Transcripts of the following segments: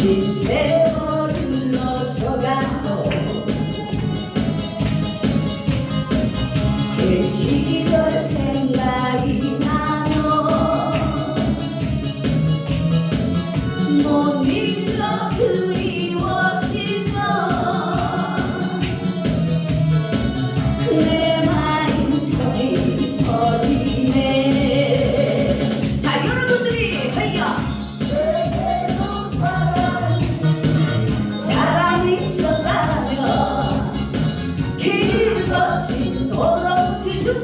긴 세월을 넣어서가도 그 시절 생각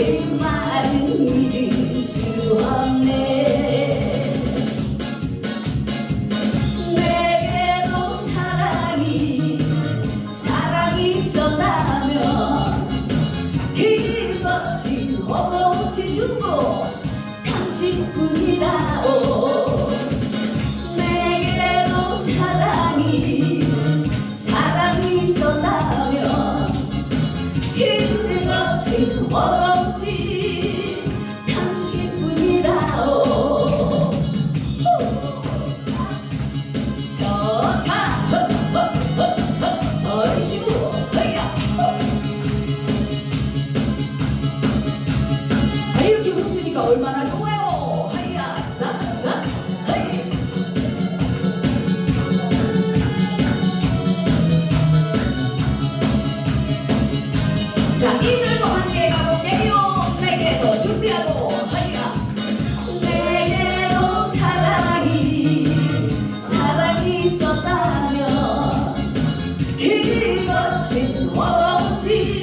그 말은 믿을 수 없네. 내게도 사랑이 사랑이 있었다면 그것이 오로지 누구 당신뿐이라 이렇게 웃으니까 얼마나 좋아요 하야 싹싹 하이 자, 2절도 함께 가볼게요. 내게도 준비하고, 하이야. 있었다면, 그것이 오로지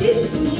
Shoot